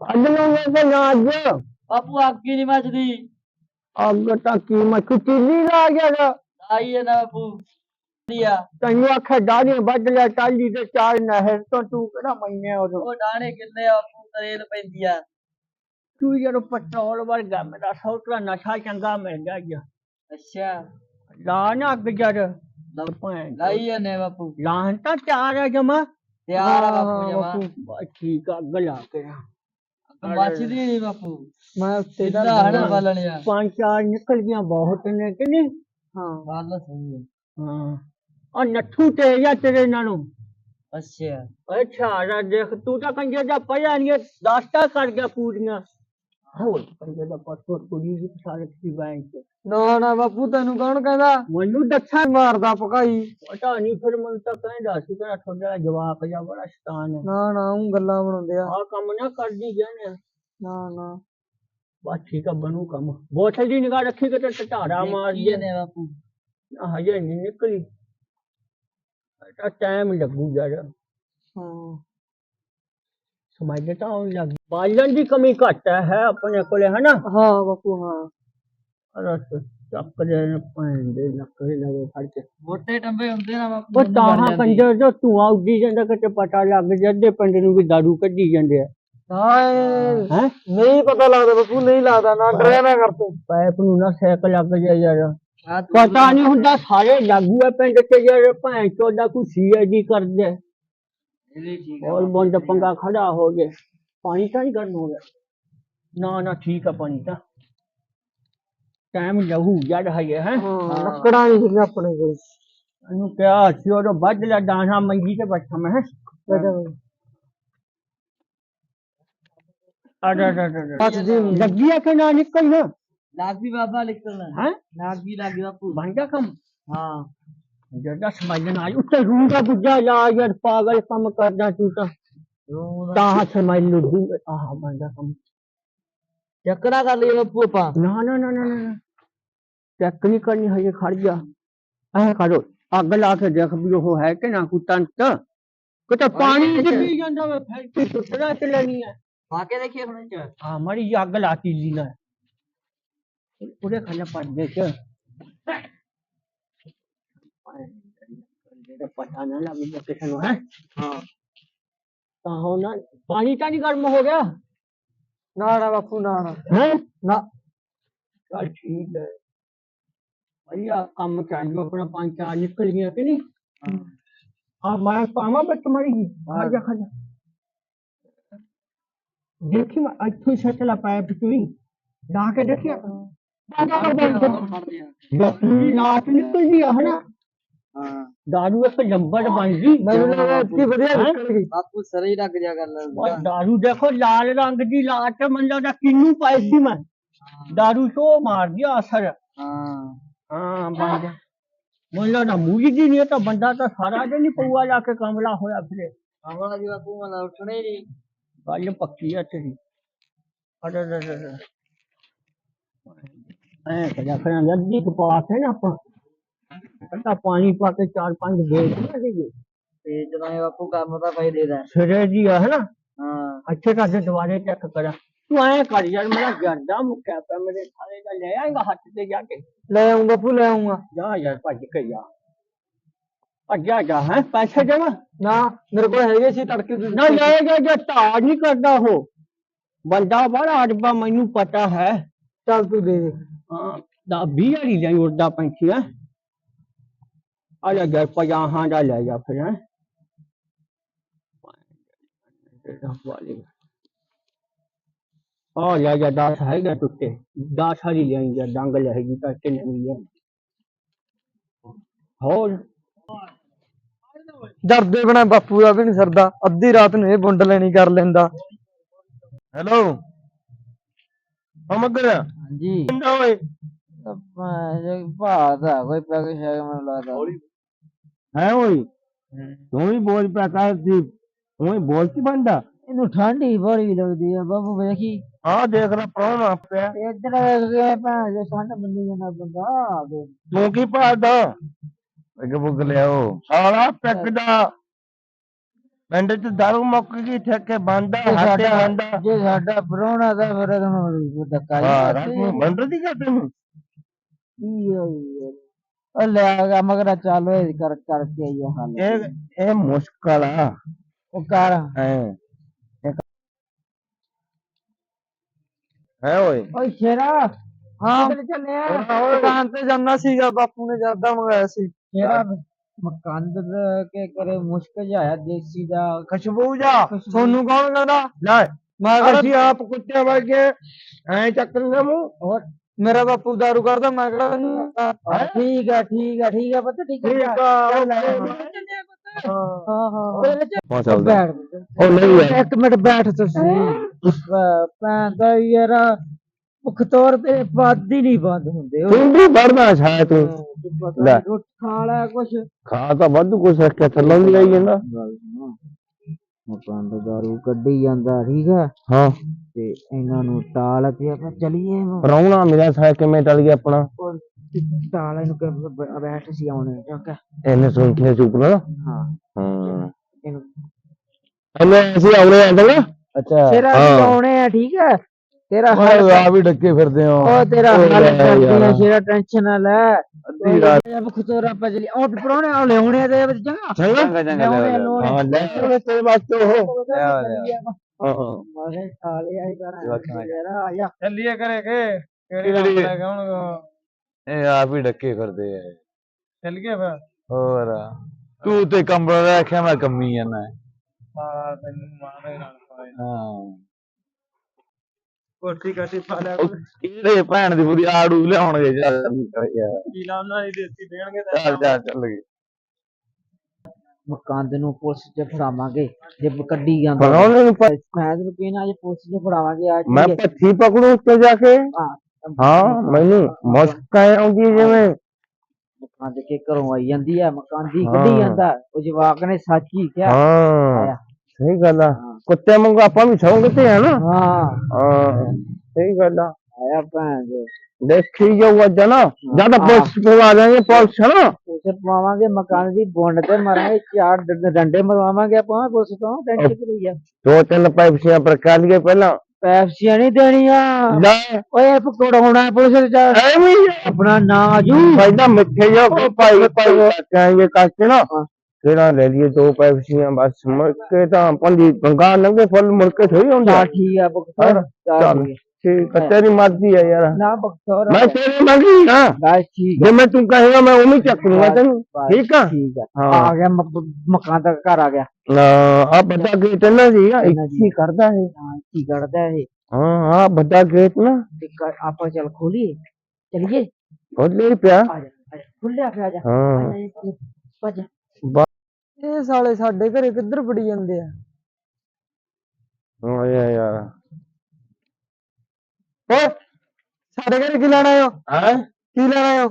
ਅੱਜ ਨੂੰ ਤੇ ਨਾ ਅੱਜ ਬਾਪੂ ਅੱਗ ਹੀ ਨਹੀਂ ਮੱਚਦੀ ਅੱਗ ਤਾਂ ਕੀ ਮੱਛੀ ਚੀਲੀ ਲਾ ਗਿਆ ਗਾ। ਆਈ ਹੈ ਨਾ ਬਾਪੂ ਵਧੀਆ ਤੈਨੂੰ ਆਖਿਆ ਦਾੜੀਆਂ ਵੱਢ ਲਿਆ ਟਾਲੀ ਤੇ ਚਾਰ ਨਹਿਰ ਤੋਂ ਤੂੰ ਕਿਹੜਾ ਮੰਨਿਆ ਉਦੋਂ ਉਹ ਡਾਣੇ ਕਿੰਨੇ ਆ ਬਾਪੂ ਤਰੇਲ ਪੈਂਦੀ ਆ ਤੂੰ ਜਦੋਂ ਪੈਟਰੋਲ ਵਰਗਾ ਮੇਰਾ ਸੌਤਰਾ ਨਸ਼ਾ ਚੰਗਾ ਮਿਲ ਗਿਆ ਜੀ ਅੱਛਾ ਲਾ ਨਾ ਅੱਗ ਜਰ ਭੈਣ ਲਾਈ ਹੈ ਨੇ ਬਾਪੂ ਲਾਂ ਤਾਂ ਚਾਰ ਹੈ ਜਮਾ ਤਿਆਰ ਆ ਬਾਪੂ ਜਮਾ ਬਸ ਠੀਕ ਆ ਅੱਗ ਲਾ ਕੇ ਮੱਚਦੀ ਨਹੀਂ ਬਾਪੂ। ਮੈਂ ਸਿੱਧਾ ਹਣਾ ਬਾਲਣਿਆ ਪੰਜ ਚਾਰ ਨਿਕਲ ਗਿਆ ਬਹੁਤ ਨੇ ਕਿ ਨਹੀਂ? ਹਾਂ। ਗੱਲ ਸਹੀ ਹੈ। ਹਾਂ। ਆ ਨੱਥੂ ਤੇ ਜਾਂ ਤੇਰੇ ਨਾਲੋਂ। ਅੱਛਾ। ਅੱਛਾ ਰਾ ਦੇਖ ਤੂੰ ਤਾਂ ਕੰਜਰ ਦਾ ਪਿਆ ਨਹੀਂ ਦਾਸਤਾ ਕਰ ਗਿਆ ਪੂਰੀਆਂ ਨਾ ਬਾਪੂ ਤੈਨੂੰ ਕੌਣ ਕਹਿੰਦਾ? ਮੈਨੂੰ ਦੱਸਾਂ ਮਾਰਦਾ ਪਕਾਈ ਪਤਾ ਨਹੀਂ ਫਿਰ ਮੈਨੂੰ ਤਾਂ ਕਹਿੰਦਾ ਸੀ ਤੇਰਾ ਤੁਹਾਡਾ ਜਵਾਬ ਜਾਂ ਬੜਾ ਸ਼ੈਤਾਨ ਹੈ। ਨਾ ਨਾ ਉਹ ਗੱਲਾਂ ਬਣਾਉਂਦੇ ਆ। ਆ ਕੰਮ ਨਾ ਕਰਦੀ ਜਾਣੇ ਨਾ ਨਾ ਬਸ ਠੀਕ ਆ ਬਣੂ ਕੰਮ। ਬੋਤਲ ਦੀ ਨਿਗਾਹ ਰੱਖੀ ਕਿ ਤੇ ਟਟਾਰਾ ਮਾਰ ਕੀ ਜੇ ਨੇ ਬਾਪੂ। ਹਜੇ ਨਹੀਂ ਨਿਕਲੀ। ਟਾਈਮ ਲੱਗੂ ਯਾਰ। ਹਾਂ। ਸਮਝ ਤਾਂ ਆਉਣ ਲੱਗ ਬਾਲਣ ਦੀ ਕਮੀ ਘੱਟ ਹੈ ਆਪਣੇ ਕੋਲੇ ਹਨਾ? ਹਾਂ ਬਾਪੂ ਹਾਂ। ਰਸ ਚੱਕ ਦੇ ਪੈਣ ਦੇ ਨੱਕਰੇ ਲਗੇ ਫੜ ਕੇ। ਮੋਟੇ ਟੰਬੇ ਹੁੰਦੇ ਨਾ ਬਾਪੂ ਉਹ ਤਾਹਾਂ ਕੰਜਰ ਜੋ ਧੂਆਂ ਉੱਡੀ ਜਾਂਦਾ ਕਿਤੇ ਪਤਾ ਲੱਗ ਜਾਂਦੇ ਪਿੰਡ ਨੂੰ ਵੀ ਦਾਰੂ ਕੱਢੀ ਜਾਂਦੇ ਆ। ਹੈ? ਨਹੀਂ ਪਤਾ ਲੱਗਦਾ ਬਾਪੂ ਨਹੀਂ ਲੱਗਦਾ ਨਾ ਡਰਿਆ ਨਾ ਕਰ ਤੂੰ। ਪੈਪ ਨੂੰ ਨਾ ਸੈਕ ਲੱਗ ਜਾ ਯਾਰ। ਪਤਾ ਨਹੀਂ ਹੁੰਦਾ ਸਾਰੇ ਲਾਗੂ ਆ ਪਿੰਡ ਤੇ ਯਾਰ ਭੈਣ ਚੋਦਾ ਕੋਈ ਸੀਆਈਡੀ ਕਰਦੇ ਇਹ ਠੀਕ ਔਰ ਬੰਦ ਪੰਗਾ ਖੜਾ ਹੋ ਗਿਆ। ਪਾਣੀ ਤਾਂ ਨਹੀਂ ਗਰਮ ਹੋ ਗਿਆ। ਨਾ ਨਾ ਠੀਕ ਆ ਪਾਣੀ ਤਾਂ। ਟਾਈਮ ਲਹੂ ਜੜ ਹੈ? ਹੈ। ਲੱਕੜਾਂ ਨਹੀਂ ਸੀ ਆਪਣੇ ਕੋਲ। ਇਹਨੂੰ ਕਿਹਾ ਸੀ ਉਹ ਵੱਢ ਲਿਆ ਦਾਣਾ ਮੰਗੀ ਤੇ ਬੈਠਾ ਮੈਂ ਹੈਂ। ਅੜਾ ਡਾ ਡਾ ਬਚਦੀ ਨਹੀਂ ਲੱਗੀ ਆ ਕਿ ਨਾ ਨਿਕਲ ਨਾ ਲਾਗੀ ਬਾਬਾ ਨਿਕਲਣਾ। ਹੈ? ਲਾਗੀ ਲਾਗੀ ਬਾਪੂ। ਬਣ ਗਿਆ ਕੰਮ? ਹਾਂ। ਜੱਦਾ ਸਮਝਣ ਆਈ ਉੱਤੇ ਰੂਹ ਦਾ ਬੁੱਝਾ ਲਾ ਯਾਰ ਪਾਗਲ ਕੰਮ ਕਰਦਾ ਤੂੰ ਤਾਂ। ਰੂਹ ਤਾਂ ਹੱਥ ਮੈਂ ਲੁੱਡੂ ਆਹ ਬਣ ਗਿਆ ਕੰਮ ਚੱਕਰਾ ਕਰ ਲਈ ਬਾਪੂ ਆਪਾਂ ਨਾ ਨਾ ਨਾ ਨਾ ਨਾ ਨਾ। ਚੈੱਕ ਨਹੀਂ ਕਰਨੀ ਹਜੇ ਖੜ ਜਾ। ਐ ਕਰੋ ਅੱਗ ਲਾ ਕੇ ਦੇਖ ਵੀ ਉਹ ਹੈ ਕਿ ਨਾ ਕੋਈ ਤੰਤ। ਕਿਤੇ ਪਾਣੀ ਚ ਪੀ ਜਾਂਦਾ ਵੇ ਫੈਕਟਰੀ ਟੁੱਟਣਾ ਚ ਲੈਣੀ ਹੈ ਖਾ ਕੇ ਦੇਖੀਏ ਹੁਣ ਚ। ਆ ਮੜੀ ਜਿਹੀ ਅੱਗ ਲਾਤੀ ਲੀ ਨਾ ਉਹਦੇ ਖਾਣਾ ਪੜਦੇ ਚ। ਜਿਹੜਾ ਪਤਾ ਨਾ ਲੱਗੇ ਕਿਸੇ ਨੂੰ ਹੈ ਹਾਂ ਤਾਂ ਹੁਣ ਨਾ ਪਾਣੀ ਤਾਂ ਨਹੀਂ ਗਰਮ ਹੋ ਗਿਆ ਨਾ ਨਾ ਬਾਪੂ ਨਾ ਨਾ ਹੈ ਨਾ ਚੱਲ ਠੀਕ ਹੈ ਭਈਆ ਕੰਮ ਚੱਲ ਗਿਆ ਆਪਣਾ ਪੰਜ ਚਾਰ ਨਿਕਲ ਗਿਆ ਕਿ ਨਹੀਂ ਆ ਮੈਂ ਪਾਵਾਂ ਵਿੱਚ ਮੜੀ ਗਈ ਆ ਜਾ ਖਾ ਜਾ ਦੇਖੀ ਮੈਂ ਇੱਥੋਂ ਹੀ ਸੱਟ ਲਾ ਪਾਇਆ ਪਿਛੂਈ ਲਾ ਕੇ ਦੇਖਿਆ ਫੜਦੇ ਆ ਬਾਪੂ ਲਾਟ ਨਿਕਲ ਗਈ ਆ ਹਨਾ ਹਾਂ ਦਾਰੂ ਇੱਕ ਲੰਬੜ ਬਣ ਗਈ ਮੈਨੂੰ ਲੱਗਾ ਇੱਥੇ ਵਧੀਆ? ਨਿਕਲ ਗਈ ਬਾਪੂ ਸਰੇ ਹੀ ਲੱਗ ਜਾ ਗੱਲ ਦਾਰੂ ਦੇਖੋ ਲਾਲ ਰੰਗ ਦੀ ਲਾਟ ਮੰਨ ਦਾ ਕਿੰਨੂ ਪਾਈ ਸੀ ਮੈਂ ਦਾਰੂ ਤੋਂ ਮਾਰ ਗਿਆ ਅਸਰ ਹਾਂ ਹਾਂ ਬਣ ਗਿਆ ਮੁੱਲਾ ਨਾ ਮੂਲੀ ਦੀ ਨਹੀਂ ਤਾਂ ਬੰਦਾ ਤਾਂ ਸਾਰਾ ਦਿਨ ਹੀ ਪਊਆ ਲਾ ਕੇ ਕਮਲਾ ਹੋਇਆ ਫਿਰੇ ਆਵਾਂ ਜੀ ਬਾਪੂ ਮਨ ਉੱਠਣਾ ਹੀ ਨਹੀਂ ਗੱਲ ਪੱਕੀ ਆ ਤੇਰੀ ਰੇ ਰੇ ਰੇ ਐ ਕਰਿਆ ਫਿਰ ਲੱਦੀ ਕੋ ਪਾਸ ਹੈ ਨਾ ਆਪਾਂ ਕੰਟਾ ਪਾਣੀ ਪਾ ਕੇ ਚਾਰ ਪੰਜ ਗੇਟ ਨਾ ਦੇਈਏ ਤੇ ਜਦੋਂ ਇਹ ਬਾਪੂ ਕੰਮ ਤਾਂ ਪਈ ਦੇਦਾ ਸਿਰੇ ਜੀ ਆ ਹੈ। ਨਾ ਹਾਂ ਅੱਛੇ ਕਾਸੇ ਦੁਬਾਰੇ ਚੈੱਕ ਕਰਾਂ। ਤੂੰ ਐ ਕਰ ਯਾਰ ਮੇਰਾ ਗਰਦਾ ਮੁੱਕਿਆ ਪਿਆ ਮੇਰੇ ਸਾਰੇ ਦਾ ਲੈ ਆਏਗਾ ਹੱਥ ਤੇ ਜਾ ਕੇ। ਲੈ ਆਉਂ ਬਾਪੂ ਲੈ ਆਉਂਗਾ ਜਾ ਯਾਰ ਭੱਜ ਕੇ ਜਾ। ਭੱਜਿਆ ਜਾ ਹੈ? ਪੈਸੇ ਦੇਣਾ? ਨਾ ਮੇਰੇ ਕੋਲ ਹੈਗੇ ਸੀ ਤੜਕੇ ਦੇ ਨਾ ਲੈ ਜਾ ਜੇ ਧਾਰ ਨਹੀਂ ਕਰਦਾ ਉਹ। ਬੰਦਾ ਬੜਾ ਅੜਬਾ ਮੈਨੂੰ ਪਤਾ ਹੈ। ਚੱਲ ਤੂੰ ਦੇ ਦੇ। ਹਾਂ ਦਾ ਵੀ ਵਾਲੀ ਲੈ ਉੜਦਾ ਪੈਂਤੀ ਹੈ? ਆ ਜਾ ਜਾ ਪੰਜਾਹਾਂ ਦਾ ਲੈ ਜਾ ਫਿਰ ਹੈ। ਆ ਲੈ ਜਾ ਦਸ ਹੈਗਾ ਟੁੱਟੇ। ਦਸ ਹਰੀ ਜਾ ਡੰਗ ਲੈਗੀ ਤਾਂ ਕਿੰਨੇ ਨਹੀਂ ਹੋਰ? ਡਰਦੇ ਬਣਾ ਬਾਪੂ ਦਾ ਵੀ ਨਹੀਂ ਸਰਦਾ ਅੱਧੀ ਰਾਤ ਨੂੰ ਇਹ ਬੁੰਡ ਲੈਣੀ ਕਰ ਲੈਂਦਾ। ਹੈਲੋ? ਅਮਗਰ ਹਾਂਜੀ। ਕਿੰਨਾ ਓਏ? ਭਾਦਾ ਕੋਈ ਪੈਕੇ ਸ਼ਾਇਦ ਮੈਨੂੰ ਲੱਗਦਾ। ਹੈ ਓਏ? ਤੂੰ ਵੀ ਬੋਲ ਪਿਆ ਕਰ ਸੀ ਤੂੰ ਹੀ ਬੋਲ ਕੀ ਬੰਦਾ ਇਹਨੂੰ ਠੰਡੀ ਬੜੀ ਲੱਗਦੀ ਆ ਬਾਬੂ ਵੇਖੀ ਆ ਦੇਖ ਲੈ ਪ੍ਰਾਹੁਣਾ ਪਿਆ। ਇੱਧਰ ਵੇਖ ਕੇ ਭੈਣ ਜੋ ਠੰਡ ਬੰਦੀ ਜਾਂਦਾ ਬੰਦਾ ਤੂੰ ਕੀ ਭਾਲਦਾ? ਅੱਗੇ ਬੁੱਗ ਲਿਆਓ। ਸਾਲਾ ਪੈਕ ਦਾ। ਪਿੰਡ ਚ ਦਾਰੂ ਮੁੱਕ ਗਈ ਠੇਕੇ ਬੰਦ ਆ ਹਾਟੇ ਬੰਦ ਜੇ ਸਾਡਾ ਪ੍ਰਾਹੁਣਾ ਦਾ ਫਿਰ ਉਹਨੂੰ ਧੱਕਾ ਹਾਂ ਰਾਤ ਨੂੰ ਬੰਦ ਦੀ ਕਰਦੇ ਨੂੰ ਉਹ ਲੈ ਗਿਆ ਮਗਰ ਚੱਲ ਓਏ ਕਰ ਕਰਕੇ ਆਈਏ ਹਾਲ। ਇਹ ਇਹ ਮੁਸ਼ਕਲ ਆ। ਉਹ ਕਰ। ਹੈ। ਹੈ ਓਏ। ਓਏ ਸ਼ੇਰਾ ਹਾਂ। ਕਿੱਥੇ ਚੱਲਿਆ ਦੁਕਾਨ ਤੇ ਜਾਣਾ ਸੀਗਾ ਬਾਪੂ ਨੇ ਜਰਦਾ ਮੰਗਾਇਆ ਸੀ। ਸ਼ੇਰਾ ਮਕਾਨ ਦੇ ਕੇ ਕਰੇ ਮੁਸ਼ਕ ਜਾਇਆ ਦੇਸੀ ਦਾ। ਖੁਸ਼ਬੂ ਜਾ ਸੋਨੂੰ ਕੌਣ ਕਹਿੰਦਾ ਲੈ। ਮੈਂ ਕਿਹਾ ਆਪ ਕੁੱਤੇ ਵਰਗੇ ਐ ਚੱਕਣਗੇ ਮੂੰਹ। ਹੋਰ ਮੇਰਾ ਬਾਪੂ ਦਾਰੂ ਕਰਦਾ ਮੈਂ ਕਿਹੜਾ ਠੀਕ ਆ ਠੀਕ ਆ ਠੀਕ ਆ ਪਤਾ ਠੀਕ ਆ। ਠੀਕ ਆ ਉਹ ਲੈ ਹਾਂ। ਹਾਂ ਹਾਂ। ਬੈਠ। ਉਹ ਨਹੀਂ ਹੈ ਇੱਕ ਮਿੰਟ ਬੈਠ ਤੁਸੀਂ। ਭੈਣ ਦਾ ਯਾਰ ਮੁੱਖ ਤੌਰ ਤੇ ਬੰਦ ਹੀ ਨਹੀਂ ਬੰਦ ਹੁੰਦੇ ਉਹ। ਤੂੰ ਵੀ ਵੜਨਾ ਸ਼ਾਇਦ ਤੂੰ। ਲੈ। ਰੋਟ ਖਾ ਲਿਆ ਕੁਛ। ਖਾ ਤਾਂ ਵਾਧੂ ਕੁਛ ਰੱਖਿਆ ਥੱਲੋਂ ਵੀ ਆਈ ਜਾਂਦਾ। ਮਕਾਨ ਦਾ ਦਾਰੂ ਕੱਢੀ ਜਾਂਦਾ ਠੀਕ ਆ ਹਾਂ। ਤੇ ਇਹਨਾਂ ਨੂੰ ਟਾਲ ਕੇ ਆਪਾਂ ਚਲੀਏ ਪਰਾਉਣਾ ਮੇਰਾ ਸਾਇ ਕਿਵੇਂ ਟਲ ਗਿਆ ਆਪਣਾ? ਟਾਲ ਇਹਨੂੰ ਕਿ ਬ- ਬੈਠ ਸੀ ਆਉਣੇ ਚੱਕ ਇਹਨੇ ਸੁਣ ਕੇ ਚੁੱਪ ਨਾ। ਹਾਂ। ਹਾਂ। ਇਹਨੂੰ ਇਹਨੇ ਅਸੀਂ ਆਉਣੇ ਆ ਨਾ। ਅੱਛਾ। ਤੇਰਾ ਹਾਂ। ਆਉਣੇ ਆ ਠੀਕ ਆ। ਤੇਰਾ ਹੱਲ ਓਏ ਆ ਵੀ ਡੱਕੇ ਫਿਰਦੇ ਹੋ ਉਹ ਤੇਰਾ ਹੱਲ ਕਰਦੀ ਆ। ਸ਼ੇਰਾ ਟੈਨਸ਼ਨ ਨਾ ਲੈ। ਚੰਗਾ? ਚੰਗਾ ਹਾਂ ਲੈ ਆਓ ਤੇਰੇ ਵਾਸਤੇ ਉਹ। ਹਾਂ ਮਾਰੇ ਸਾਲੇ ਆਈ ਯਾਰ ਚੱਲੀਏ ਕਰੇ ਕੇ? ਕਿਹੜੀ ਕਿਹੜੀ? ਹੁਣ ਇਹ ਆਪ ਹੀ ਡੱਕੇ ਫਿਰਦੇ ਆ। ਚੱਲ ਗਏ ਫਿਰ? ਹੋਰ? ਤੂੰ ਤੇ ਕੰਬਲ ਰੱਖਿਆ ਮੈਂ ਕੰਮੀ ਜਾਣਾ ਆ ਤੈਨੂੰ ਮਾਰੇ ਨਾਲ ਪਾਏ। ਹਾਂ। ਕੋਠੀ ਕਾਠੀ ਪਾ ਲਿਆ ਉਹ ਕਿਹੜੇ ਭੈਣ ਦੀ ਬੁਰੀ ਆੜੂ ਲਿਆਉਣਗੇ ਚੱਲ ਯਾਰ। ਕੀ ਲਾਉਣਾ ਨਹੀਂ ਦੇਸੀ ਦੇਣਗੇ ਚੱਲ ਚੱਲ ਚੱਲ ਗਏ ਮਕਾਨ ਦੇ ਨੂੰ ਪੁਲਿਸ ਚ ਫੜਾਵਾਂਗੇ। ਜੇ ਕੱਢੀ ਜਾਂਦਾ ਪਰਾਉਣੇ ਨੂੰ ਪ- ਮੈਂ ਤੈਨੂੰ ਕਹਿਣਾ ਜੇ ਪੁਲਿਸ ਚ ਫੜਾਵਾਂਗੇ ਆ ਮੈਂ ਪੱਥੀ ਪਕੜੂ ਉੱਤੇ ਜਾ ਕੇ? ਹਾਂ। ਮੈਨੂੰ ਮੁਸ਼ਕ ਆਉਂਦੀ ਜਿਵੇਂ। ਮਕਾਨ ਦੇ ਕੇ ਘਰੋਂ ਆਈ ਜਾਂਦੀ ਆ ਮਕਾਨ ਦੀ ਕੱਢੀ। ਜਾਂਦਾ। ਉਹ ਜਵਾਕ ਨੇ ਸੱਚ ਹੀ ਕਿਹਾ। ਹਾਂ। ਆਇਆ। ਸਹੀ ਗੱਲ ਆ। ਕੁੱਤੇ ਵਾਂਗੂ ਆਪਾਂ ਵੀ ਸੌਂਗਤੇ ਆ ਨਾ। ਹਾਂ। ਹਾਂ ਸਹੀ ਗੱਲ ਆ। ਆਇਆ ਭੈਣ ਦੇ ਦੇਖੀ ਜਾਊ ਅੱਜ ਨਾ ਜਦ ਪੁਲਿਸ ਕੋਲ ਆ ਜਾਏਗੇ ਪੁਲਿਸ ਨਾ। ਉਸੇ ਪਵਾਵਾਂਗੇ ਮਕਾਨ ਦੀ ਬੁੰਡ ਤੇ ਮਰਾਂਗੇ ਚਾਰ ਡੰਡੇ ਮਰਵਾਵਾਂਗੇ ਆਪਾਂ ਪੁਲਿਸ ਤੋਂ। ਟੈਨਸ਼ਨ ਕਰੀ ਆ। ਦੋ ਤਿੰਨ ਪੈਪਸੀਆਂ ਪਰ ਕਰ ਲਈਏ ਪਹਿਲਾਂ। ਪੈਪਸੀਆਂ ਨਹੀਂ ਦੇਣੀਆਂ। ਓਏ ਪਕੜਾਉਣਾ ਪੁਲਿਸ ਚ ਐਵੇਂ। ਆਪਣਾ ਨਾਂ ਆਜੂ ਪਹਿਲਾਂ ਮਿੱਠੇ ਜਿਹਾ ਭਾਈ ਭਾਈ ਕਹਾਂਗੇ ਕਰਕੇ ਨਾ। ਕਿਹੜਾ ਲੈ ਲਈਏ ਦੋ ਪੈਪਸੀਆਂ ਬਸ ਮੁੜ ਕੇ ਤਾਂ ਪੰਦੀ ਗੰਗਾ ਲੰਗੇ ਫੁੱਲ ਮੁੜ ਕੇ ਥੋੜੀ ਹੁੰਦਾ ਚੱਲ ਠੀਕ ਆ ਬਖਤੌਰ ਚੱਲ ਚੱਲ ਠੀਕ ਆ, ਤੇਰੀ ਮਰਜ਼ੀ ਆ ਯਾਰ ਨਾ ਬਖਤੌਰ ਮੈਂ ਤੇਰੀ ਮਰਜ਼ੀ ਆ ਬਸ ਠੀਕ ਜੇ ਮੈਂ ਤੂੰ ਕਹੇਗਾ ਮੈਂ ਉਵੇਂ ਹੀ ਚੱਕ ਲੂੰਗਾ ਤੈਨੂੰ ਬਸ, ਠੀਕ ਆ ਠੀਕ ਆ ਹਾਂ ਆ ਗਿਆ ਮਕ- ਮਕਾਨ ਤੱਕ ਘਰ ਆ ਗਿਆ ਆ ਵੱਡਾ ਗੇਟ ਹੈ ਨਾ ਜੀ ਆ ਇੱਥੇ ਕਰਦਾ ਹੈ ਹਾਂ ਕੀ ਕਰਦਾ ਇਹ ਹਾਂ ਆ ਵੱਡਾ ਗੇਟ ਨਾ ਤੇ ਘਰ ਆਪਾਂ ਚੱਲ ਖੋਲੀਏ ਚਲੀਏ ਖੋਲੇ ਪਿਆ ਆ ਜਾ ਆ ਜਾ ਖੁੱਲਿਆ ਪਿਆ ਜਾ ਹਾਂ ਭੱਜ ਇਹ ਸਾਲੇ ਸਾਡੇ ਘਰੇ ਕਿੱਧਰ ਵੜੀ ਜਾਂਦੇ ਆ? ਓਏ ਯਾਰ। ਓ ਸਾਡੇ ਘਰੇ ਕੀ ਲੈਣਾ ਆਇਓ ਹੈ? ਕੀ ਲੈਣਾ ਆਇਓ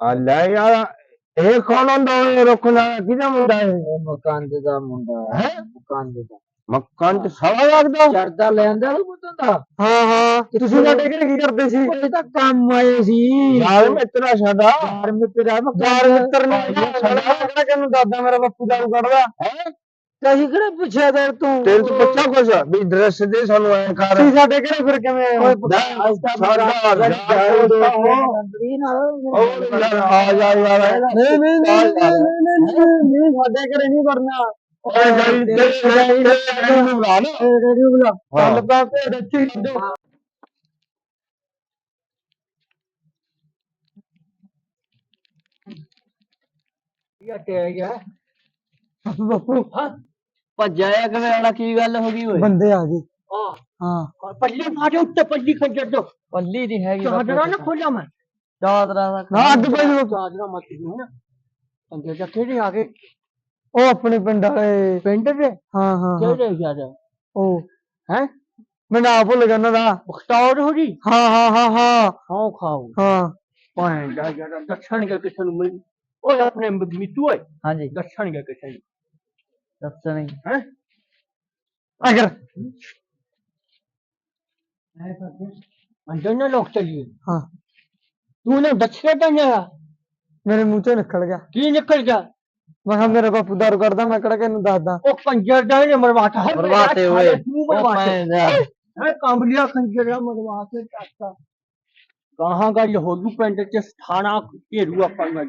ਆ ਲੈ ਯਾਰ ਇਹ ਕੌਣ ਹੁੰਦਾ ਓਏ ਰੁਕਣਾ ਕਿਹਦਾ ਮੁੰਡਾ ਹੈ ਇਹ ਮਕਾਨ ਦੇ ਦਾ ਮੁੰਡਾ। ਹੈ? ਮਕਾਨ ਦੇ ਦਾ। ਮੱਕਾਂ ਚ ਸਾਲਾ ਲੱਗਦਾ ਚੜਦਾ ਲੈਂਦਾ ਉਹ ਪੁੱਤਾਂ ਦਾ ਹਾਂ ਹਾਂ ਤੁਸੀਂ ਸਾਡੇ ਘਰੇ ਕੀ ਕਰਦੇ ਸੀ ਇਹ ਤਾਂ ਕੰਮ ਆਏ ਸੀ ਯਾਰ ਮਿੱਤਰਾ ਸਾਡਾ ਯਾਰ ਮਿੱਤਰਾ ਯਾਰ ਮਿੱਤਰ ਨੇ ਸਾਡਾ ਕਿਹਨੂੰ ਦਾਦਾ ਮੇਰਾ ਬਾਪੂ ਦਾਰੂ ਕੱਢਦਾ ਹੈ ਕਹੀ ਕਿਹੜਾ ਪੁੱਛਿਆ ਦਰ ਤੂੰ ਤੇਰੇ ਤੋਂ ਪੁੱਛਾ ਕੁਛ ਵੀ ਡਰੈਸ ਦੇ ਸਾਨੂੰ ਐ ਕਰ ਤੁਸੀਂ ਸਾਡੇ ਘਰੇ ਫਿਰ ਕਿਵੇਂ ਆਏ ਹੋ? ਅੱਜ ਤਾਂ ਸਾਡਾ। ਮੰਤਰੀ ਨਾਲ ਆ ਜਾ ਯਾਰ ਨਹੀਂ ਨਹੀਂ ਨਹੀਂ ਨਹੀਂ ਸਾਡੇ ਘਰੇ ਨਹੀਂ ਵੜਨਾ ਬੁਲਾ ਰੇਡੀਓ ਬੁਲਾ। ਹਾਂ। ਚੱਲ ਤਾਂ ਤੇ ਰੱਖੀ ਦੋ ਬਾਪੂ ਭੱਜਾਇਆ ਕਿਵੇਂ ਆਣਾ ਕੀ ਗੱਲ ਹੋ ਗਈ ਓਏ? ਬੰਦੇ ਆ ਗਏ। ਹਾਂ। ਹਾਂ। ਪੱਲੀ ਮਾਰੇ ਉੱਤੇ ਪੱਲੀ ਖੰਜਰ ਦੋ ਪੱਲੀ ਨਹੀਂ ਹੈਗੀ ਚਾਦਰਾ ਨਾ ਖੋਲਿਆ ਮੈਂ। ਚਾਦਰਾ ਨਾ ਅੱਗ ਪਈ ਨੂੰ। ਚਾਦਰਾ ਮੱਤ ਦੀ ਨਾ। ਅੰਦਰ ਜਾ ਕਿਹੜੇ ਆ ਗਏ। ਉਹ ਆਪਣੇ ਪਿੰਡ ਵਾਲੇ ਪਿੰਡ ਦੇ? ਹਾਂ ਹਾਂ ਹਾਂ। ਕਿਹੜੇ ਜ਼ਿਆਦਾ ਉਹ। ਹੈ? ਮੈਂ ਨਾ ਭੁੱਲ ਗਿਆ ਉਹਨਾਂ ਦਾ। ਬਖਤੌਰ ਹੋ ਜੀ ਹਾਂ ਹਾਂ ਹਾਂ ਹਾਂ। ਖਾਓ ਖਾਓ ਹਾਂ। ਪਾਏ ਜਾ ਜਾ ਦੱਸਣ ਕੇ ਕਿਸੇ ਨੂੰ ਮਿਲ ਓਏ ਆਪਣੇ ਮਿੱਤੂ ਓਏ। ਹਾਂਜੀ। ਦੱਸਣ ਕੇ ਕਿਸੇ ਨੂੰ। ਦੱਸਣੀ ਹੈ? ਅਗਰ ਅੰਦਰ ਨਾ ਲੋਕ ਚਲੀਏ। ਹਾਂ। ਤੂੰ ਨੇ ਦੱਸਿਆ ਤਾਂ ਨਹੀਂ ਮੇਰੇ ਮੂੰਹ ਚੋਂ ਨਿਕਲ ਗਿਆ। ਕੀ ਨਿਕਲ ਗਿਆ? ਮੈਂ ਕਿਹਾ ਮੇਰਾ ਬਾਪੂ ਦਾਰੂ ਕਰਦਾ ਮੈਂ ਕਿਹੜਾ ਕਿਹਨੂੰ ਦੱਸਦਾ। ਉਹ ਕੰਜਰ ਦਾ ਇਹਨੇ ਮਰਵਾਤਾ ਹੈ ਮਰਵਾਤੇ ਹੋਏ। ਮਰਵਾਤੇ ਹੈ ਕਾਂਬਲੀਆ ਕੰਜਰ ਦਾ ਮਰਵਾ ਕੇ ਚਾਚਾ। ਕਹਾਂ ਗੱਲ ਹੋ ਜੂ ਪਿੰਡ ਚ ਥਾਣਾ ਘੇਰੂ ਆਪਾਂ ਨੂੰ ਅੱਜ।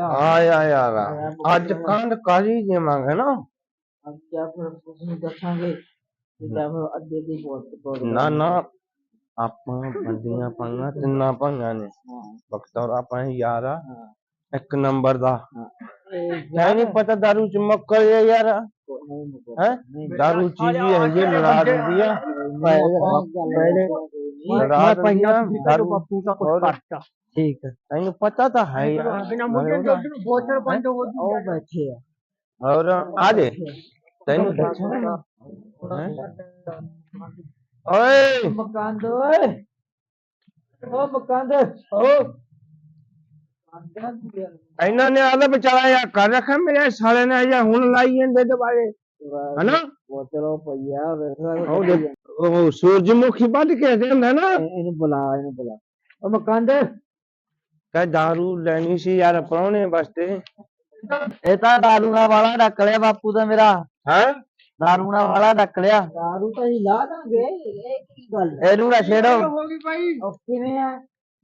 ਆਇਆ ਯਾਰ ਅੱਜ ਕੰਨ ਕਾਜੀ ਦੇਵਾਂਗੇ ਨਾ? ਅੱਛਾ ਫਿਰ ਤੁਸੀਂ ਦੱਸਾਂਗੇ। ਕਿ ਜਾਂ ਫਿਰ ਅੱਧੇ ਦੀ ਬੋਲ ਨਾ ਨਾ। ਆਪਾਂ ਬੰਦੀਆਂ ਪਾਈਆਂ ਤਿੰਨਾਂ ਪਾਈਆਂ ਨੇ। ਬਖਤੌਰ ਆਪਾਂ ਯਾਰ ਆ। ਇੱਕ ਨੰਬਰ ਦਾ। ਹੈ। ਨਹੀਂ ਪਤਾ ਦਾਰੂ ਚ ਮੱਕਰ ਹੈ ਯਾਰ। ਹੈ? ਦਾਰੂ ਚੀਜ਼ ਹੀ ਹੈ ਜੇ ਲੜਾ ਦਿੰਦੀ ਆ। ਲੜਾ ਮੈਂ ਦਿੰਦੀ ਆ। ਪੰਜਾਂ ਦਾਰੂ ਬਾਪੂ ਦਾ ਕੁਝ ਹੋਰ। ਕਰਤਾ। ਠੀਕ ਹੈ। ਤੈਨੂੰ ਪਤਾ ਤਾਂ ਹੈ ਯਾਰ। ਬਿਨਾ ਮੁੰਡੇ ਦੇ ਉਧਰ ਬੋਤਲ ਬੰਦ ਹੋ ਜੂ ਉਹ ਬੈਠੇ ਆ। ਔਰ ਆ ਦੇ। ਤੈਨੂੰ ਦੱਸਾਂ। ਹੈਂ? ਓਏ। ਮਕਾਨ ਓਏ। ਉਹ ਮਕਾਨ ਓ। ਇਹਨਾਂ ਨੇ ਆਦਾ ਵਿਚਾਰਾ ਯਾਰ ਕਰ ਰੱਖਿਆ ਮੇਰੇ ਸਾਲੇ ਨੇ ਜਾਂ ਹੁਣ ਲਾਈ ਜਾਂਦੇ ਦੁਬਾਰੇ। ਹਨਾ? ਬੋਤਲ ਪਈਆ ਉਹ ਦੇਖ, ਉਹ ਸੂਰਜਮੁਖੀ ਵੱਢ ਕੇ ਦਿੰਦਾ ਨਾ। ਇਹਨੂੰ ਬੁਲਾ ਇਹਨੂੰ ਬੁਲਾ। ਉਹ ਮਕਾਨ ਦੇ ਕਹ ਦਾਰੂ ਲੈਣੀ ਸੀ ਯਾਰ ਪ੍ਰਾਹੁਣੇ ਵਾਸਤੇ। ਇਹ ਤਾਂ ਦਾਰੂਣਾ ਵਾਲਾ ਡੱਕ ਲਿਆ ਬਾਪੂ ਦਾ ਮੇਰਾ। ਹੈ? ਦਾਰੂਣਾ ਵਾਲਾ ਡੱਕ ਲਿਆ। ਦਾਰੂ ਤਾਂ ਹੀ ਲਾ ਦਾਂਗੇ ਇਹ ਕੀ ਗੱਲ? ਇਹਨੂੰ ਨਾ ਛੇੜੋ। ਹੋ ਗਈ ਭਾਈ। ਉਹ ਕਿਵੇਂ ਆ?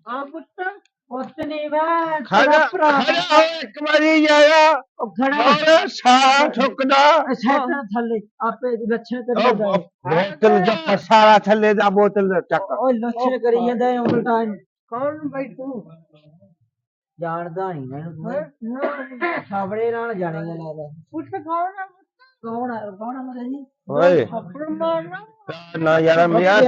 ਆ ਪੁੱਤ। ਪੁੱਤ ਨਹੀਂ ਮੈਂ ਖੜਾ ਖੜਾ ਹੋ ਇੱਕ ਵਾਰੀ ਜਾਇਆ ਉਹ ਖੜਾ ਔਰ ਸਾਹ ਠੁਕਦਾ। ਸੈਟਾਂ ਥੱਲੇ ਆਪੇ ਲੱਛਣ ਕਰੀ ਉਹ ਜਾਂਦਾ ਬੋਤਲ ਦਾ ਸਾਰਾ ਥੱਲੇ ਦਾ ਬੋਤਲ ਦਾ ਚੱਕ। ਓਏ ਲੱਛਣ ਕਰੀ ਜਾਂਦਾ ਉਲਟਾ ਕੌਣ ਭਾਈ ਤੂੰ? ਜਾਣਦਾ ਨਹੀਂ ਮੈਨੂੰ ਸਾਬੜੇ ਨਾਲ ਜਾਣੇਗਾ ਲੱਗਦਾ ਪੁੱਤ ਕੌਣ ਆ ਕੌਣ ਆ ਕੌਣ ਆ ਮਰੇ ਜੀ? ਓਏ। ਥੱਪੜ ਮਾਰਨਾ ਨਾ ਯਾਰ ਮੇਰਾ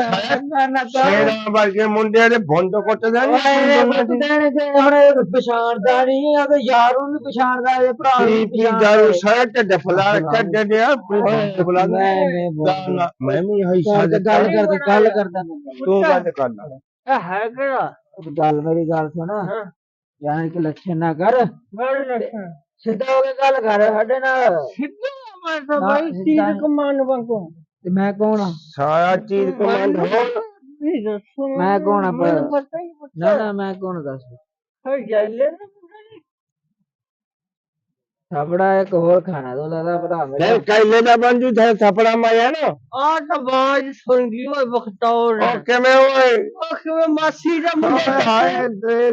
ਛੇੜਾ ਵਰਗੇ ਮੁੰਡੇ ਦੇ ਭੁੰਡ ਕੁੱਟਦਾ ਨਹੀਂ ਦੇਣ ਕੇ ਹੁਣ ਇਹ ਪਛਾਣਦਾ ਨਹੀਂ ਆ ਤੇ ਯਾਰ ਉਹਨੂੰ ਪਛਾਣਦਾ ਇਹ ਭਰਾ ਨੂੰ ਪੀ ਪੀ ਦਾਰੂ ਸਾਰਾ ਢੱਡ ਫਲਾ ਢੱਡ ਦੇ ਆ ਫਲਾ ਮੈਂ ਮੈਂ ਬੋਲ- ਮੈਂ ਵੀ ਇਹੀ ਗੱਲ ਸਾਲ ਗੱਲ ਕਰਦਾ। ਗੱਲ ਕਰਦਾ ਤੂੰ ਗੱਲ ਕਰ ਲੈ। ਇਹ ਹੈ ਕਿਹੜਾ? ਉਹ ਗੱਲ ਮੇਰੀ ਗੱਲ ਸੁਣ। ਯਾਨੀ ਕਿ ਲੱਛਣ ਨਾ ਕਰ। ਮੇਰੇ ਲੱਛਣ? ਸਿੱਧਾ ਹੋ ਕੇ ਗੱਲ ਕਰ ਸਾਡੇ ਨਾਲ। ਸਿੱਧਾ? ਮੈਂ ਤਾਂ ਭਾਈ ਤੀਰ ਕਮਾਨ ਵਾਂਗੂ। ਤੇ ਮੈਂ ਕੌਣ ਆ? ਸਾਰਾ ਚੀਜ਼ ਕਮਾਂਡ ਹੋ ਵੀ ਦੱਸੋ ਮੈਂ ਕੌਣ ਆ ਪਰ? ਮੈਨੂੰ ਪਤਾ ਹੀ ਪੁੱਤ। ਨਾ ਨਾ ਮੈਂ ਕੌਣ ਦੱਸ? ਹੈ ਜੈਲੇ ਸਾਬੜਾ ਇੱਕ ਹੋਰ ਖਾਣਾ ਦੋ ਲੱਗਦਾ ਭਰਾ ਮੇਰਾ ਲੈ ਕੈਲੇ ਦਾ ਬੰਜੂ ਤੇ ਥਪੜਾ ਮਾਰਿਆ ਨਾ। ਆ ਤਾਂ ਬਾਜ ਸੁਣ ਗਈ ਓਏ ਬਖਤੌਰ। ਉਹ ਕਿਵੇਂ ਓਏ? ਉਹ ਕਿਵੇਂ ਮਾਸੀ ਦਾ ਮੁੰਡਾ ਹਾਏ ਦੇ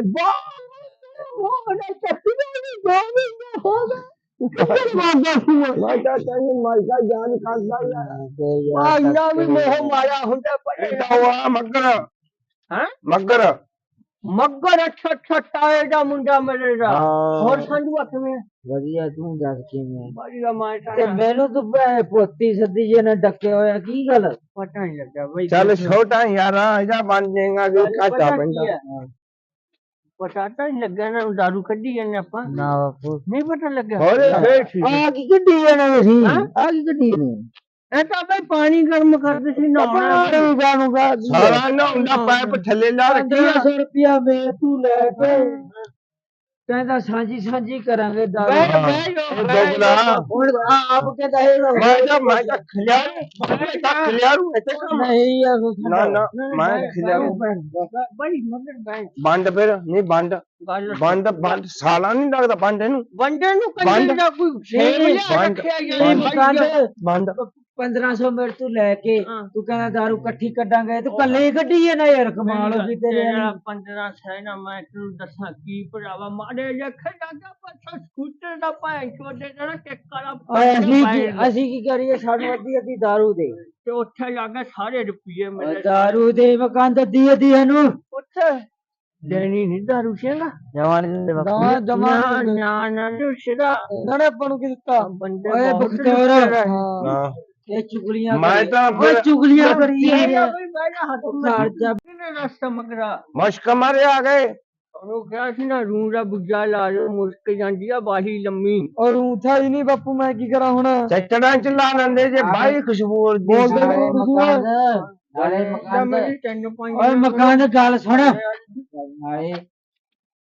ਉਹ ਬੜਾ ਚੱਪੀ ਨਹੀਂ ਗੋਵੀ ਹੋ ਗਿਆ ਮੈਂ ਤਾਂ ਤੈਨੂੰ ਮਾਈਕਾ ਜਾਨ ਕਰਦਾ ਯਾਰ ਆ ਇੰਨਾ ਵੀ ਮੋਹ ਮਾਇਆ ਹੁੰਦਾ ਇਹ ਪੜੇ ਤਾਂ ਉਹ ਆ ਮੱਗਰ। ਹਾਂ? ਮੱਗਰ। ਮੱਗਰ ਅੱਛਾ ਅੱਛਾ ਟਾਏ ਦਾ ਮੁੰਡਾ ਮੇਰੇ ਦਾ। ਹੋਰ ਸੰਜੂ ਕਿਵੇਂ? ਵਧੀਆ ਤੂੰ ਦੱਸ ਕਿਵੇਂ? ਬੜੀਆ ਮਾਇਟਾ ਤੇ ਮੈਨੂੰ ਤੂੰ ਪੋਤੀ ਸੱਦੀ ਜੇ ਨੇ ਡੱਕੇ ਹੋਇਆ ਕੀ ਗੱਲ? ਪਤਾ ਨਹੀਂ ਲੱਗਾ ਬਈ ਚੱਲ ਛੋਟਾ ਯਾਰਾ ਇਹਦਾ ਬਣ ਜਾਏਗਾ ਵੀ ਕਾਚਾ ਪੈਂਦਾ ਪਤਾ ਤਾਂ ਨਹੀਂ ਲੱਗਾ ਨਾ ਦਾਰੂ ਕੱਢੀ ਜਾਂਦੇ ਆਪਾਂ। ਨਾ ਬਾਪੂ। ਨਹੀਂ ਪਤਾ ਲੱਗਾ ਹੋਰ ਫੇਰ ਠੀਕ ਆ ਕੀ ਗੱਡੀ ਜਾਣਾ ਸੀ? ਆ ਕੀ ਗੱਡੀ ਨੇ ਇਹ ਤਾਂ ਬਈ ਪਾਣੀ ਗਰਮ ਕਰਦੇ ਸੀ ਨਹਾਉਣਾ ਪਾਣੀ ਜਾਣੂਗਾ ਸਾਰਾ ਨਹਾਉਂਦਾ ਪੈਪ ਥੱਲੇ ਲਾ ਰੱਖਿਆ 1500 ਰੁਪਿਆ ਮੈਂ ਤੂੰ ਲੈ ਕੇ। ਕਹਿੰਦਾ ਸਾਂਝੀ ਸਾਂਝੀ ਕਰਾਂਗੇ ਦਾਰੂ। ਉਹ ਬਹਿ ਦੋਗਲਾ। ਹੁਣ ਆ ਆਪ ਕਹਿੰਦਾ ਇਹ ਮੈਂ ਤਾਂ ਮੈਂ ਤਾਂ ਖਿਲਾਰੂ ਮੈਂ ਤਾਂ ਖਿਲਾਰੂ ਇੱਥੇ ਕੰਮ। ਨਹੀਂ ਆ ਨਾ ਨਾ ਮੈਂ ਖਿਲਾਰੂ। ਬਈ ਮਗਰ ਬੈਠ ਬੰਦ ਫਿਰ ਨਹੀਂ ਬੰਦ ਬੰਦ ਬੰਦ ਸਾਲਾ ਨਹੀਂ ਲੱਗਦਾ ਬੰਦ ਇਹਨੂੰ। ਵੰਡੇ ਨੂੰ ਬੰਦ। ਕੰਜਰ ਦਾ ਕੋਈ ਲਿਆ ਬੰਦ। ਰੱਖਿਆ ਇਹ ਗਿਆ ਮਕਾਨ ਦੇ ਬੰਦ 1500 ਮਿੰਟ ਤੂੰ ਲੈ ਕੇ ਹਾਂ। ਤੂੰ ਕਹਿੰਦਾ ਦਾਰੂ ਇਕੱਠੀ ਕੱਢਾਂਗੇ ਤੂੰ ਕੱਲੇ ਹੀ ਕੱਢੀ ਹੈ ਨਾ ਯਾਰ ਕਮਾਲ ਹੋ ਗਈ ਤੇਰੇ ਤੇਰਾ ਵਾਲੀ। 15 ਸੈਨਾ ਮੈਂ ਤੈਨੂੰ ਦੱਸਾਂ ਕੀ ਭਰਾਵਾ ਮਾੜੇ ਲੱਖੇ ਲੱਗਾ ਪੱਛਾ ਸਕੂਟਰ ਦਾ ਭਾਂ ਛੋਡੇ ਜਿਹੜਾ ਕਿੱਕ ਵਾਲਾ ਓਏ ਅਸੀਂ ਕੀ ਅਸੀਂ ਕੀ ਕਰੀਏ ਸਾਨੂੰ ਅੱਧੀ ਅੱਧੀ ਦਾਰੂ ਦੇ। ਤੇ ਉੱਥੇ ਲੱਗਾ ਸਾਰੇ ਰੁਪਏ ਓਏ ਮੇਰੇ ਦਾਰੂ ਦੇ ਮਕਾਨ ਦੀ ਦੀ ਇਹਨੂੰ। ਉੱਥੇ ਦੇਣੀ ਨਹੀਂ ਦਾਰੂ ਸ਼ੇਗਾ ਜਵਾਨ ਦੇ ਨਾ ਜਮਾ ਨਾ ਨਾ ਸਿਰਾ। ਨੜੇ ਆਪਾਂ ਨੂੰ ਕੀ ਦਿੱਤਾ? ਬੰਦੇ ਓਏ ਬਹੁਤ ਬਖਤੌਰ। ਲੁੱਟੇ ਰਹੇ। ਹਾਂ। ਇਹ ਚੁਗਲੀਆਂ ਮੈਂ ਤਾਂ ਫਿਰ- ਚੁਗਲੀਆਂ ਕਰੀ ਬਹਿ ਯਾਰ ਬਹਿ ਜਾ, ਰਸਤਾ ਮਗਰਾ ਮੁਸ਼ਕ ਮਾਰੇ ਆ ਗਏ। ਉਹ ਕਿਹਾ ਸੀ ਨਾ ਰੂਹ ਦਾ ਬੁੱਝਾ ਲਾ ਲਓ ਮੁਸਕ ਜਾਂਦੀ ਆ ਬਾਹੀ ਲੰਮੀ। ਔਰ ਉਠਾ ਹੀ ਨਹੀਂ ਬਾਪੂ ਮੈਂ ਕੀ ਕਰਾਂ ਹੁਣ? ਚੱਚੜਾਂ ਚ ਲਾ ਲੈਂਦੇ ਜੇ ਬਾਈ ਖੁਸ਼ਬੂ ਦੀ ਨਾਲੇ ਮਕਾਨ। ਦੇ ਮਕਾਨ ਦੀ ਗੱਲ ਸੁਣ। ਨਾਲੇ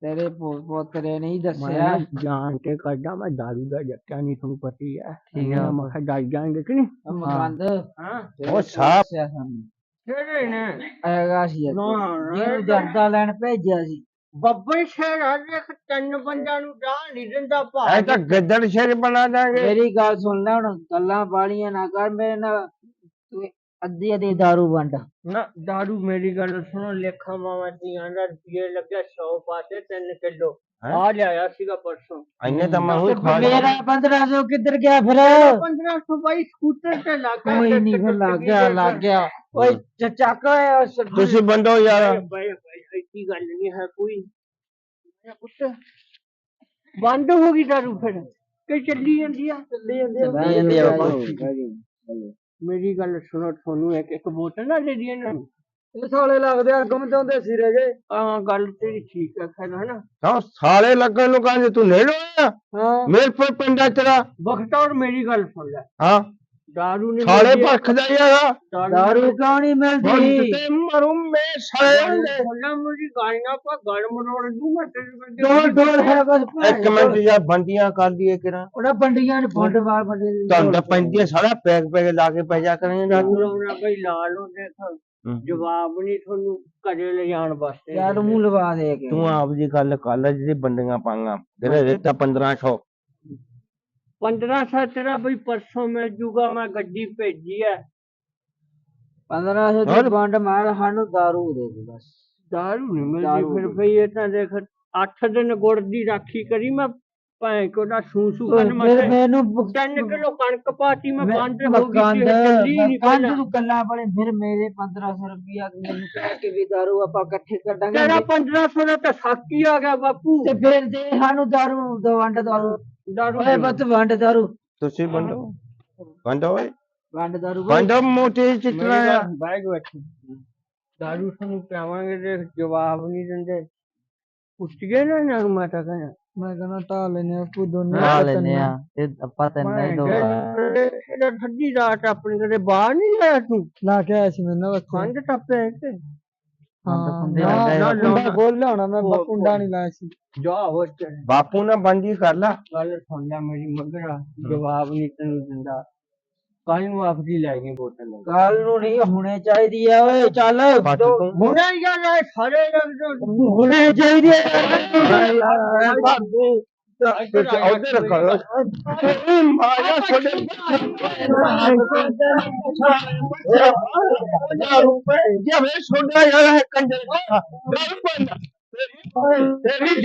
ਤੇਰੇ ਪੋਤਰੇ ਨਹੀਂ ਦੱਸਿਆ। ਮੈਂ ਜਾਣ ਕੇ ਕਰਦਾ ਮੈਂ ਦਾਰੂ ਦਾ ਜੱਟਾ ਨਹੀਂ ਤੁਹਾਨੂੰ ਪਤੀ ਹੈ ਠੀਕ ਆ। ਮੈਂ ਕਿਹਾ ਡਰ ਜਾਣਗੇ ਕਿ ਨਹੀਂ? ਮਕਾਨ ਦੇ ਹਾਂ। ਉਹ ਸਾਨੂੰ। ਕਿਹੜੇ ਨੇ? ਹੈਗਾ ਸੀ ਜਿਹਨੂੰ ਜਰਦਾ ਲੈਣ ਭੇਜਿਆ ਸੀ। ਬੱਬਰ ਸ਼ਹਿਰ ਆ ਦੇਖ ਤਿੰਨ ਬੰਦਿਆਂ ਨੂੰ ਡਾਹ ਨਹੀਂ ਦਿੰਦਾ ਐ ਭਾਈ ਤਾਂ ਗੱਦੜ ਸ਼ੇਰ ਬਣਾ ਦਾਂਗੇ। ਮੇਰੀ ਗੱਲ ਸੁਣ ਲੈ ਹੁਣ ਗੱਲਾਂ ਬਾਲੀਆਂ ਨਾ ਕਰ ਮੇਰੇ ਨਾਲ ਤੂੰ ਅੱਧੀ ਅੱਧੀ ਦਾਰੂ ਵੰਡ। ਨਾ ਦਾਰੂ ਮੇਰੀ ਗੱਲ ਸੁਣੋ ਲੇਖਾ ਮਾਵਾ ਦੀਆਂ ਦਾ ਰੁਪਏ ਲੱਗਿਆ 100 ਪਾਸੇ 3 ਕਿਲੋ। ਹੈਂ? ਆ ਲਿਆਇਆ ਸੀਗਾ ਪਰਸੋਂ। ਐਨੇ ਤਾਂ ਮੈਂ ਹੋਈ ਖਾ ਮੇਰਾ 1500 ਕਿੱਧਰ ਗਿਆ ਫਿਰ? 1500 ਬਾਈ ਸਕੂਟਰ ਤੇ ਲੱਗ ਗਿਆ ਕੋਈ ਨਹੀਂ ਫਿਰ ਲੱਗ ਗਿਆ ਲੱਗ ਗਿਆ। ਓਏ ਚ- ਚੱਕ ਓਏ ਉਸ ਤੁਸੀਂ ਬੰਦੋ ਯਾਰ। ਬਾਈ ਬਾਈ ਐਸੀ ਗੱਲ ਨਹੀਂ ਹੈ ਕੋਈ। ਮੇਰਾ ਪੁੱਤ ਬੰਦ ਹੋ ਗਈ ਦਾਰੂ ਫਿਰ। ਕਿ ਚੱਲੀ ਜਾਂਦੀ ਆ ਚੱਲੀ ਜਾਂਦੀ ਆ। ਬਾਪੂ। ਮੇਰੀ ਗੱਲ ਸੁਣੋ ਤੁਹਾਨੂੰ ਇੱਕ ਇੱਕ ਬੋਤਲ ਨਾ ਦੇ ਦੀ ਇਹਨਾਂ ਨੂੰ। ਇਹ ਸਾਲੇ ਲੱਗਦੇ ਆ ਗੁੰਮ ਜਾਂਦੇ ਸੀ ਰਹਿ ਆ ਗੱਲ ਤੇਰੀ ਠੀਕ ਹੈ ਖੈਰ ਹੈ ਨਾ ਹਾਂ ਸਾਲੇ ਲੱਗਣ ਨੂੰ ਕਹਿੰਦੇ ਤੂੰ ਨੇੜ ਹੋਇਆ ਹਾਂ। ਮੇਰੇ ਪਰ ਪਿੰਡਾ ਤੇਰਾ। ਬਖਤੌਰ ਮੇਰੀ ਗੱਲ ਸੁਣ ਲੈ। ਹਾਂ। ਦਾਰੂ ਨੇ ਸਾਲੇ ਮੇਰੀ- ਭਖਦਾ ਯਾਰ ਦਾਰੂ ਕਿਉਂ ਨਹੀਂ ਮਿਲਦੀ ਤੇ ਮਰੂ ਮੈਂ ਸਾਲੇ ਦੇ ਸੁਣਨਾ ਮੇਰੀ ਪਾ ਗੱਲ ਮਰੋੜ ਦੂੰ ਮੈਂ ਤੇਰੇ ਕੋਲ ਡੋਲ ਡੋਲ ਹੈ ਬਸ ਇੱਕ ਮਿੰਟ ਯਾਰ ਬੰਦੀਆਂ ਕਰ ਦਈਏ ਕਿਰਾ ਉਹਨਾਂ ਬੰਡੀਆਂ ਨੇ ਫੁੱਟ ਬੰਡੀਆਂ ਨੇ ਤੁਹਾਨੂੰ ਤਾਂ ਪੈਂਦੀਆਂ ਸਾਰਾ ਪੈਕ ਪੈਕ ਲਾ ਕੇ ਪੈ ਜਾ ਕਰਾਂਗੇ ਰੋਣਾ ਦੇਖ ਜਵਾਬ ਨਹੀਂ ਤੁਹਾਨੂੰ ਘਰੇ ਲੈ ਜਾਣ ਵਾਸਤੇ ਯਾਰ ਮੂੰਹ ਲਵਾ ਦੇ ਕੇ ਤੂੰ ਆਪ ਜੀ ਗੱਲ ਕਰ ਲੈ ਜਿਹੜੀ ਬੰਦੀਆਂ ਪਾਂਗਾ ਤੇਰੇ ਦਿੱਤਾ 1500 1500 ਤੇਰਾ ਬਈ ਪਰਸੋਂ ਮਿਲ ਜੂਗਾ ਮੈਂ ਗੱਡੀ ਭੇਜੀ ਐ। 1500 ਦੀ ਵੰਡ ਮਾਰ ਸਾਨੂੰ ਦਾਰੂ ਦੇ ਦੇ ਬਸ। ਦਾਰੂ ਨਹੀਂ ਮਿਲਦੀ ਫਿਰ ਬਈ ਇਹ ਤਾਂ ਦੇਖ 8 ਦਿਨ ਗੁੜ ਦੀ ਰਾਖੀ ਕਰੀ ਮੈਂ ਭਾਂ ਕੋ ਨਾ ਸੂ ਸੂ ਕਰਨ ਮੈਂ ਮੈਨੂੰ 3 ਕਿਲੋ ਕਣਕ ਪਾਤੀ ਮੈਂ ਬੰਦ ਹੋ ਗਈ ਚੱਲੀ ਨਹੀਂ ਪਹਿਲਾਂ। ਨੂੰ ਗੱਲਾਂ ਬੜੇ ਫਿਰ ਮੇਰੇ 1500 ਰੁਪਿਆ ਮੈਨੂੰ ਕਹਿ ਕੇ ਵੀ ਦਾਰੂ ਆਪਾਂ ਇਕੱਠੇ ਕਰ ਦਾਂਗੇ। ਤੇਰਾ 1500 ਦਾ ਤਾਂ ਸਾਕੀ ਆ ਗਿਆ ਬਾਪੂ। ਤੇ ਫਿਰ ਦੇ ਸਾਨੂੰ ਦਾਰੂ ਦੋ ਵੰਡ ਦਾਰੂ। ਦਾਰੂ ਓਏ ਬਸ ਵੰਡ ਦਾਰੂ ਤੁਸੀਂ ਬੰਦੋ ਬੰਦੋ ਓਏ ਵੰਡ ਦਾਰੂ। ਬੰਦੋ ਮੋਟੇ ਚਿੱਤਰਾ ਆ ਬੈਗ ਬੈਠੀ ਦਾਰੂ ਸਾਨੂੰ ਪਿਆਵਾਂਗੇ ਦੇਖ ਜਵਾਬ ਨਹੀਂ ਦਿੰਦੇ ਪੁੱਛ ਗਏ ਨਾ ਨਾ ਮੈਂ ਤਾਂ ਕਹਿੰਦਾ ਮੈਂ ਕਹਿੰਦਾ ਢਾ ਲੈਨੇ ਆ ਕੋ ਦੋਨੇ ਲਾ ਲੈਨੇ ਆ ਤੇ ਆਪਾਂ ਤੈਨੂੰ ਹੀ ਦੋ ਇਹਦਾ ਠੱਡੀ ਰਾਤ ਆਪਣੀ ਕਦੇ ਬਾਹਰ ਨਹੀਂ ਗਿਆ ਤੂੰ ਲਾ ਕੇ ਆਇਆ ਸੀ ਮੈਨੂੰ ਖੰਡ ਟੱਪੇ ਤੇ ਹਾਂ। ਕੁੰਡਾ ਖੋਲ ਲਿਆਉਣਾ ਮੈਂ ਖੋਲ, ਕੁੰਡਾ ਖੋਲ। ਨਹੀਂ ਲਾਇਆ ਸੀ। ਜਾ ਹੋ ਚੱਲ। ਬਾਪੂ ਨਾਲ ਬੰਦੀ ਕਰ ਲਾ। ਗੱਲ ਸੁਣ ਲੈ ਮੇਰੀ ਮਗਰਾ ਜਵਾਬ ਨਹੀਂ ਤੈਨੂੰ ਦਿੰਦਾ। ਕੱਲ ਨੂੰ ਆਪਦੀ ਲੈ ਗਈ ਬੋਤਲ ਕੱਲ ਨੂੰ ਨਹੀਂ ਹੁਣੇ ਚਾਹੀਦੀ ਆ ਓਏ ਚੱਲ। ਤੂੰ ਹੁਣੇ ਹੀ ਜਾਣਾ ਸਾਰੇ ਜੋ ਹੁਣੇ ਚਾਹੀਦੀ ਆ। ਯਾਰ ਹੈ ਕੰਜਰ ਗੱਲ ਬੰਦਾ ਤੇਰੀ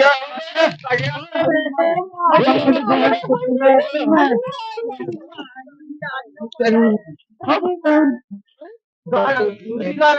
ਮੇਰੀ ਗੱਲ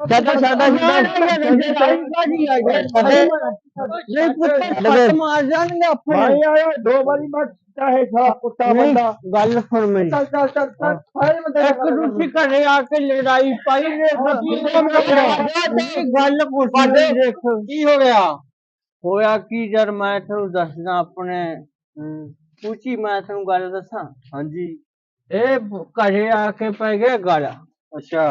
ਸਾਡਾ ਸਾਡਾ ਨਹੀਂ ਪੁੱਤ ਮਾਰ ਜਾਣਗੇ ਆਪਣੇ ਭਾਈ ਆਇਆ ਦੋ ਵਾਰੀ ਬਸ ਚਾਹੇ ਸਾ ਕੁੱਤਾ ਬੰਦਾ ਗੱਲ ਸੁਣ ਮੇਰੀ ਚੱਲ ਚੱਲ ਚੱਲ ਚੱਲ ਸਾਰੇ ਬੰਦੇ ਇੱਕ ਦੂਸਰੀ ਘਰੇ ਆ ਕੇ ਲੜਾਈ ਪਾਈ ਨੇ ਗੱਲ ਪੁੱਛੀ ਦੇਖ ਕੀ ਹੋ ਗਿਆ ਹੋਇਆ ਕੀ ਜਦ ਮੈਂ ਤੁਹਾਨੂੰ ਦੱਸਦਾ ਆਪਣੇ ਪੁੱਛੀ ਮੈਂ ਤੁਹਾਨੂੰ ਗੱਲ ਦੱਸਾਂ ਹਾਂਜੀ ਇਹ ਘਰੇ ਆ ਕੇ ਪੈ ਗਿਆ ਗਾਲਾ ਅੱਛਾ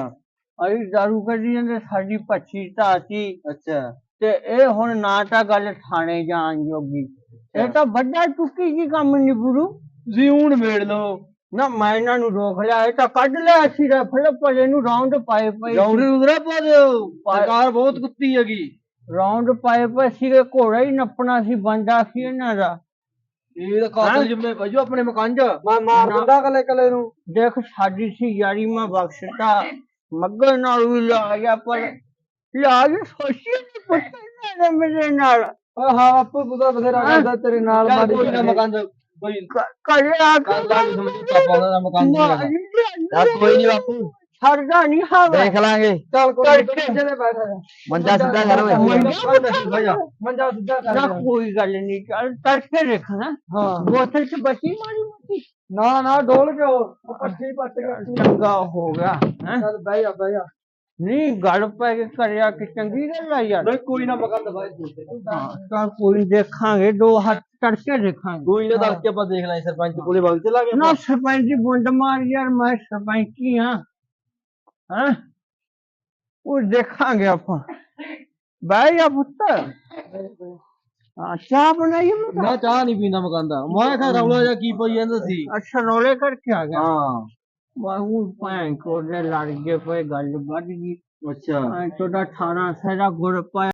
ਅਸੀਂ ਦਾਰੂ ਕੱਢੀ ਜਾਂਦੇ ਸਾਡੀ ਪੱਛੀ ਧਾਤੀ। ਅੱਛਾ। ਤੇ ਇਹ ਹੁਣ ਨਾ ਤਾਂ ਗੱਲ ਥਾਣੇ ਜਾਣ ਜੋਗੀ। ਇਹ ਤਾਂ ਵੱਡਾ ਟੁੱਕੀ ਜੀ ਕੰਮ ਨਿਬੜੂ ਤੁਸੀਂ ਹੁਣ ਮੇੜ ਲਓ। ਨਾ ਮੈਂ ਇਹਨਾਂ ਨੂੰ ਰੋਕ ਲਿਆ ਇਹ ਤਾਂ ਕੱਢ ਲਿਆ ਸੀ ਰਫਲ ਭਲੇ ਨੂੰ ਰੌਂਡ ਪਾਏ ਪਏ। ਰੌਂਡ ਉਧਰੇ ਪਾ ਦਿਓ। ਸਰਕਾਰ ਬਹੁਤ ਕੁੱਤੀ ਹੈਗੀ। ਰੌਂਡ ਪਾਏ ਪਏ ਸੀਗੇ ਘੋੜਾ ਹੀ ਨੱਪਣਾ ਸੀ ਬੰਦਾ ਸੀ ਇਹਨਾਂ ਦਾ। ਇਹ ਤਾਂ? ਕਾਤਲ ਜਿੰਮੇ ਭਜੋ ਆਪਣੇ ਮਕਾਨ 'ਚ ਮੈਂ ਮਾਰ ਦਿੰਦਾ ਕਲੇ ਕਲੇ ਨੂੰ। ਦੇਖ ਸਾਡੀ ਸੀ ਯਾਰੀ ਮੈਂ ਬਖਸ਼ਤਾ। ਮੱਗਰ ਨਾਲ ਵੀ ਲਾ ਗਿਆ ਪਰ ਲਾ ਕੇ ਸੋਚੀ ਨਹੀਂ ਪੁੱਛਣਾ ਨਾ ਮੇਰੇ ਨਾਲ। ਹਾਂ ਆਪੂ ਬੁਦਾ ਬਥੇਰਾ ਕਰਦਾ ਤੇਰੇ ਨਾਲ ਮਾਰੀ ਕੋਈ ਨਾ ਮਕਾਨ ਕੋਈ ਘਰੇ ਆ ਕੇ ਕਾਲਾ ਨਹੀਂ ਸਮਝਦਾ ਪਾਉਂਦਾ ਨਾ ਮਕਾਨ 'ਚ ਕੋਈ ਨਹੀਂ ਬਾਪੂ। ਸਰਦਾ ਨਹੀਂ ਹਾਵੇ ਦੇਖ ਲਾਂਗੇ। ਚੱਲ ਕੋਈ ਪਿੱਛੇ ਤੇ ਬੈਠਾ ਜਾ। ਮੰਜਾ ਸਿੱਧਾ ਕਰ ਓਏ। ਮੰਜਾ ਸਿੱਧਾ ਕਰ। ਨਾ ਜਾ। ਕੋਈ ਗੱਲ ਨਹੀਂ। ਚੱਲ ਤੜਕੇ ਦੇਖਣਾ ਹਾਂ। ਬੋਤਲ ਚ ਬਚੀ ਮਾਰੀ ਮੋਟੀ ਨਾ ਨਾ ਡੋਲ ਕੇ ਉਹ ਪੱਠੀ ਪੱਟ ਕੇ ਚੰਗਾ ਹੋ ਗਿਆ ਹੈਂ। ਚੱਲ ਬਹਿ ਜਾ ਬਹਿ ਜਾ। ਨਹੀਂ ਗੱਲ ਪੈ ਕੇ ਕਰਿਆ ਕਿ ਚੰਗੀ ਗੱਲ ਆ ਯਾਰ। ਨਹੀਂ ਕੋਈ ਨਾ ਮਕਾਨ ਦਬਾਈ ਹਾਂ, ਚੱਲ ਕੋਈ ਨੀ, ਦੇਖਾਂਗੇ। ਦੋ ਹੱਥ ਤੜਕੇ ਦੇਖਾਂਗੇ। ਕੋਈ ਨਾ ਦੱਸ ਕੇ ਆਪਾਂ ਦੇਖ ਲਾਂਗੇ। ਸਰਪੰਚ ਕੋਲੇ ਵਗ ਚਲਾ ਨਾ ਸਰਪੰਚ ਦੀ ਬੁੰਡ ਮਾਰ ਯਾਰ ਮੈਂ ਸਰਪੰਚੀ ਹਾਂ ਹਾਂ ਉਹ ਦੇਖਾਂਗੇ ਆਪਾਂ ਬਹਿ ਜਾ ਪੁੱਤ ਆ ਚਾਹ ਬਣਾਈ ਮੈਂ ਮੈਂ ਚਾਹ ਨਹੀਂ ਪੀਂਦਾ ਮਕਾਂਦਾ ਮੈਂ ਕਿਹਾ ਰੌਲਾ ਜਿਹਾ ਕੀ ਪਈ ਜਾਂਦਾ ਸੀ ਅੱਛਾ ਰੋਲੇ ਕਰਕੇ ਆ ਗਿਆ ਹਾਂ ਬਾਹੂ ਭੈਣ ਕੋਲ ਦੇ ਲੜ ਗਏ ਪਏ ਗੱਲ ਵੱਧ ਗਈ ਅੱਛਾ ਐ ਤੁਹਾਡਾ 18 ਸਹਿਰਾ ਗੁੜ ਪਾਇਆ